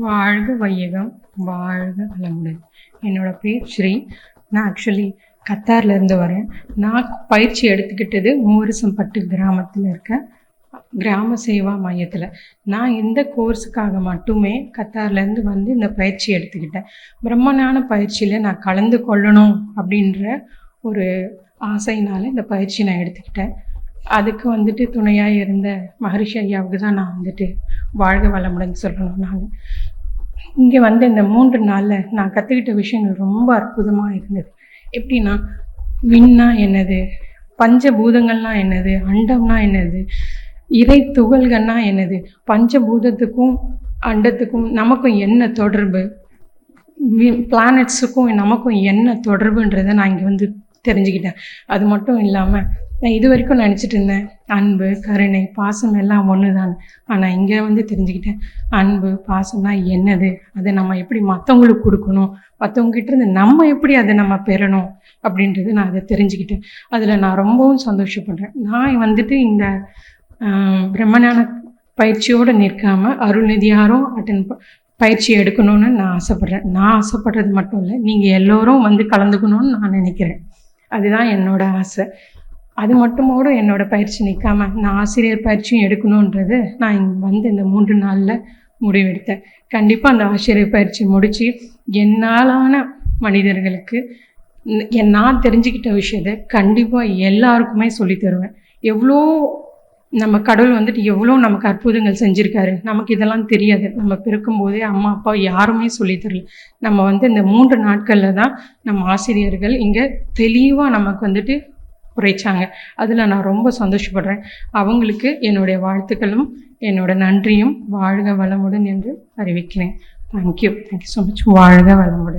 வாழ்க வையகம் வாழ்க வளமுடன். என்னோட பேர் ஸ்ரீ. நான் ஆக்சுவலி கத்தார்லேருந்து வரேன். நான் பயிற்சி எடுத்துக்கிட்டது மூவரசம்பட்டு கிராமத்தில் இருக்க கிராம சேவா மையத்தில். நான் இந்த கோர்ஸுக்காக மட்டுமே கத்தார்லேருந்து வந்து இந்த பயிற்சி எடுத்துக்கிட்டேன். பிரம்மஞான பயிற்சியில் நான் கலந்து கொள்ளணும் அப்படின்ற ஒரு ஆசையினால இந்த பயிற்சி நான் எடுத்துக்கிட்டேன். அதுக்கு வந்துட்டு துணையாக இருந்த மகரிஷி ஐயாவுக்கு தான் நான் வந்துட்டு வாழ்க வளமுடன் சொல்லணும் நான். இங்கே வந்து இந்த மூன்று நாளில் நான் கற்றுக்கிட்ட விஷயங்கள் ரொம்ப அற்புதமாக இருந்தது. எப்படின்னா விண்ணா என்னது? பஞ்சபூதங்கள்னா என்னது? அண்டம்னா என்னது? இறை துகள்கள்னா என்னது? பஞ்சபூதத்துக்கும் அண்டத்துக்கும் நமக்கும் என்ன தொடர்பு? பிளானட்ஸுக்கும் நமக்கும் என்ன தொடர்புன்றதை நான் இங்கே வந்து தெரிஞ்சுக்கிட்டேன். அது மட்டும் இல்லாமல் நான் இது வரைக்கும் நினச்சிட்டு இருந்தேன் அன்பு கருணை பாசம் எல்லாம் ஒன்று தான் ஆனால் இங்கே வந்து தெரிஞ்சுக்கிட்டேன் அன்பு பாசம்னா என்னது? அதை நம்ம எப்படி மற்றவங்களுக்கு கொடுக்கணும்? மற்றவங்ககிட்ட இருந்து நம்ம எப்படி அதை நம்ம பெறணும்? அப்படின்றது நான் அதை தெரிஞ்சுக்கிட்டேன். அதில் நான் ரொம்பவும் சந்தோஷப்படுறேன். நான் வந்துட்டு இந்த பிரம்மஞான பயிற்சியோடு நிற்காமல் அருள்நிதியாரும் அட்டன் பயிற்சி எடுக்கணும்னு நான் ஆசைப்பட்றேன். நான் ஆசைப்படுறது மட்டும் இல்லை நீங்கள் எல்லோரும் வந்து கலந்துக்கணும்னு நான் நினைக்கிறேன். அதுதான் என்னோட ஆசை. அது மட்டுமோடு என்னோட பயிற்சி நிற்காம நான் ஆசிரியர் பயிற்சியும் எடுக்கணுன்றது நான் இங்கே வந்து இந்த மூன்று நாளில் முடிவெடுத்தேன். கண்டிப்பாக அந்த ஆசிரியர் பயிற்சி முடித்து என்னாலான மனிதர்களுக்கு நான் தெரிஞ்சுக்கிட்ட விஷயத்தை கண்டிப்பாக எல்லாருக்குமே சொல்லித் தருவேன். எவ்வளோ நம்ம கடவுள் வந்துட்டு எவ்வளோ நமக்கு அற்புதங்கள் செஞ்சுருக்காரு. நமக்கு இதெல்லாம் தெரியாது. நம்ம பிறக்கும்போதே அம்மா அப்பா யாருமே சொல்லித்தரல நம்ம வந்து இந்த மூன்று நாட்களில் தான் நம்ம ஆசிரியர்கள் இங்கே தெளிவாக நமக்கு வந்துட்டு உரைச்சாங்க. அதில் நான் ரொம்ப சந்தோஷப்படுறேன். அவங்களுக்கு என்னுடைய வாழ்த்துக்களும் என்னோட நன்றியும் வாழ்க வளமுடன் என்று அறிவிக்கிறேன். தேங்க்யூ தேங்க்யூ ஸோ மச் வாழ்க வளமுடன்.